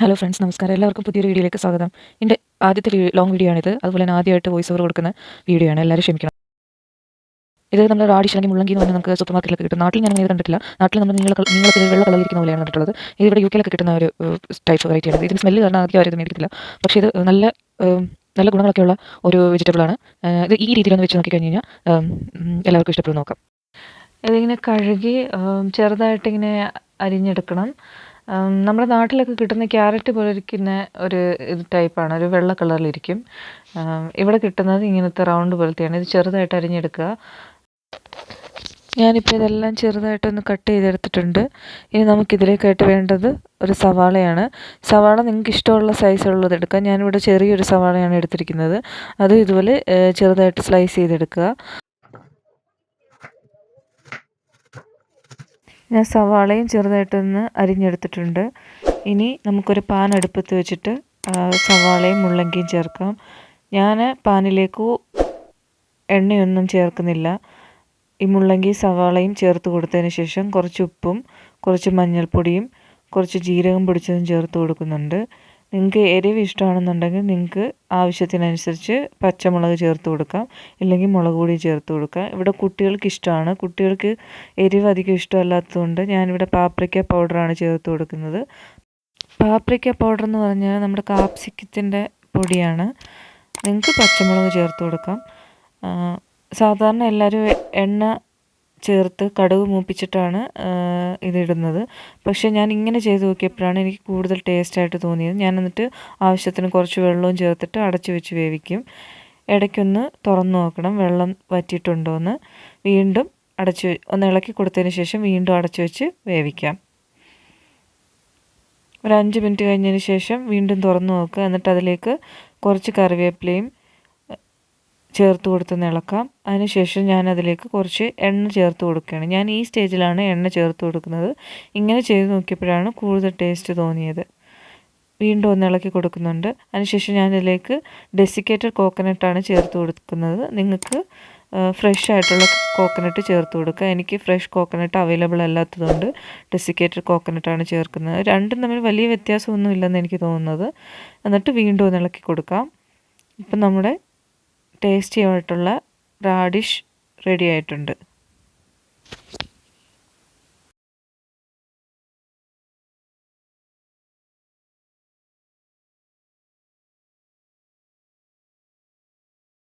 Hello friends നമസ്കാരം. എല്ലാവർക്കും പുതിയൊരു വീഡിയോയിലേക്ക് സ്വാഗതം. എന്റെ ആദ്യത്തെ ലോങ് വീഡിയോ ആണിത്. അതുപോലെ തന്നെ ആദ്യമായിട്ട് വോയിസ് ഓവർ കൊടുക്കുന്ന വീഡിയോ ആണ്. എല്ലാവരും ക്ഷമിക്കണം. ഇത് നമ്മൾ റാഡിഷ് അല്ലെങ്കിൽ മുള്ളങ്കി എന്ന് പറഞ്ഞാൽ നമുക്ക് സൂപ്പർ മാർക്കറ്റിലൊക്കെ കിട്ടും. നാട്ടിൽ ഞാൻ അങ്ങനെ കണ്ടിട്ടില്ല. നാട്ടിൽ നമ്മൾ നിങ്ങൾ നിങ്ങൾക്ക് വെള്ള കളറിരിക്കുന്ന പോലെയാണ് കണ്ടിട്ടുള്ളത്. ഇത് ഇവിടെ യു കെയിലൊക്കെ കിട്ടുന്ന ഒരു ടൈപ്പ് വെറൈറ്റി ആണ്. ഇതിന് സ്മെല്ല് കാരണം ആദ്യം ആരും ഇത് മേടിക്കത്തില്ല. പക്ഷേ ഇത് നല്ല നല്ല ഗുണങ്ങളൊക്കെ ഉള്ള ഒരു വെജിറ്റബിൾ ആണ്. ഇത് ഈ രീതിയിലൊന്ന് വെച്ച് നോക്കി കഴിഞ്ഞ് കഴിഞ്ഞാൽ എല്ലാവർക്കും ഇഷ്ടപ്പെടും. നോക്കാം. ഇതിങ്ങനെ കഴുകി ചെറുതായിട്ടിങ്ങനെ അരിഞ്ഞെടുക്കണം. നമ്മുടെ നാട്ടിലൊക്കെ കിട്ടുന്ന ക്യാരറ്റ് പോലെ ഇരിക്കുന്ന ഒരു ഇത് ടൈപ്പാണ്. ഒരു വെള്ള കളറിലിരിക്കും. ഇവിടെ കിട്ടുന്നത് ഇങ്ങനത്തെ റൗണ്ട് പോലത്തെയാണ്. ഇത് ചെറുതായിട്ട് അരിഞ്ഞെടുക്കുക. ഞാനിപ്പോൾ ഇതെല്ലാം ചെറുതായിട്ടൊന്ന് കട്ട് ചെയ്തെടുത്തിട്ടുണ്ട്. ഇനി നമുക്കിതിലേക്കായിട്ട് വേണ്ടത് ഒരു സവാളയാണ്. സവാള നിങ്ങൾക്ക് ഇഷ്ടമുള്ള സൈസുള്ളത് എടുക്കാം. ഞാനിവിടെ ചെറിയൊരു സവാളയാണ് എടുത്തിരിക്കുന്നത്. അതും ഇതുപോലെ ചെറുതായിട്ട് സ്ലൈസ് ചെയ്തെടുക്കുക. ഞാൻ സവാളയും ചെറുതായിട്ടൊന്ന് അരിഞ്ഞെടുത്തിട്ടുണ്ട്. ഇനി നമുക്കൊരു പാൻ അടുപ്പത്ത് വെച്ചിട്ട് സവാളയും മുള്ളങ്കിയും ചേർക്കാം. ഞാൻ പാനിലേക്ക് എണ്ണയൊന്നും ചേർക്കുന്നില്ല. ഈ മുള്ളങ്കി സവാളയും ചേർത്ത് കൊടുത്തതിന് ശേഷം കുറച്ച് ഉപ്പും കുറച്ച് മഞ്ഞൾപ്പൊടിയും കുറച്ച് ജീരകം പൊടിച്ചതും ചേർത്ത് കൊടുക്കുന്നുണ്ട്. നിങ്ങൾക്ക് എരിവ് ഇഷ്ടമാണെന്നുണ്ടെങ്കിൽ നിങ്ങൾക്ക് ആവശ്യത്തിനനുസരിച്ച് പച്ചമുളക് ചേർത്ത് കൊടുക്കാം. ഇല്ലെങ്കിൽ മുളക് പൊടി ചേർത്ത് കൊടുക്കാം. ഇവിടെ കുട്ടികൾക്ക് ഇഷ്ടമാണ്. കുട്ടികൾക്ക് എരിവ് അധികം ഇഷ്ടമല്ലാത്തതുകൊണ്ട് ഞാനിവിടെ പാപ്രിക്ക പൗഡറാണ് ചേർത്ത് കൊടുക്കുന്നത്. പാപ്രിക്ക പൗഡർ എന്ന് പറഞ്ഞാൽ നമ്മുടെ കാപ്സിക്കത്തിന്റെ പൊടിയാണ്. നിങ്ങൾക്ക് പച്ചമുളക് ചേർത്ത് കൊടുക്കാം. സാധാരണ എല്ലാവരും എണ്ണ ചേർത്ത് കടുക് മൂപ്പിച്ചിട്ടാണ് ഇതിടുന്നത്. പക്ഷേ ഞാൻ ഇങ്ങനെ ചെയ്ത് നോക്കിയപ്പോഴാണ് എനിക്ക് കൂടുതൽ ടേസ്റ്റായിട്ട് തോന്നിയത്. ഞാൻ എന്നിട്ട് ആവശ്യത്തിന് കുറച്ച് വെള്ളവും ചേർത്തിട്ട് അടച്ചു വെച്ച് വേവിക്കും. ഇടയ്ക്കൊന്ന് തുറന്നു നോക്കണം വെള്ളം വറ്റിയിട്ടുണ്ടോ എന്ന് വീണ്ടും അടച്ചു ഒന്ന് ഇളക്കി കൊടുത്തതിന് ശേഷം വീണ്ടും അടച്ചു വെച്ച് വേവിക്കാം. ഒരു അഞ്ച് മിനിറ്റ് കഴിഞ്ഞതിന് ശേഷം വീണ്ടും തുറന്നു നോക്കുക. എന്നിട്ട് അതിലേക്ക് കുറച്ച് കറിവേപ്പിലയും ചേർത്ത് കൊടുത്ത് ഇളക്കാം അതിനുശേഷം ഞാൻ അതിലേക്ക് കുറച്ച് എണ്ണ ചേർത്ത് കൊടുക്കുകയാണ്. ഞാൻ ഈ സ്റ്റേജിലാണ് എണ്ണ ചേർത്ത് കൊടുക്കുന്നത്. ഇങ്ങനെ ചെയ്ത് നോക്കിയപ്പോഴാണ് കൂടുതൽ ടേസ്റ്റ് തോന്നിയത്. വീണ്ടും ഒന്ന് ഇളക്കി കൊടുക്കുന്നുണ്ട്. അതിനുശേഷം ഞാൻ ഇതിലേക്ക് ഡെസിക്കേറ്റഡ് കോക്കനട്ടാണ് ചേർത്ത് കൊടുക്കുന്നത്. നിങ്ങൾക്ക് ഫ്രഷ് ആയിട്ടുള്ള കോക്കനട്ട് ചേർത്ത് കൊടുക്കുക. എനിക്ക് ഫ്രഷ് കോക്കനട്ട് അവൈലബിൾ അല്ലാത്തതുകൊണ്ട് ഡെസിക്കേറ്റഡ് കോക്കനട്ടാണ് ചേർക്കുന്നത്. രണ്ടും തമ്മിൽ വലിയ വ്യത്യാസമൊന്നും ഇല്ലെന്ന് എനിക്ക് തോന്നുന്നത്. എന്നിട്ട് വീണ്ടും ഒന്ന് ഇളക്കി കൊടുക്കാം. ഇപ്പം നമ്മുടെ ടേസ്റ്റി ആയിട്ടുള്ള റാഡിഷ് റെഡി ആയിട്ടുണ്ട്.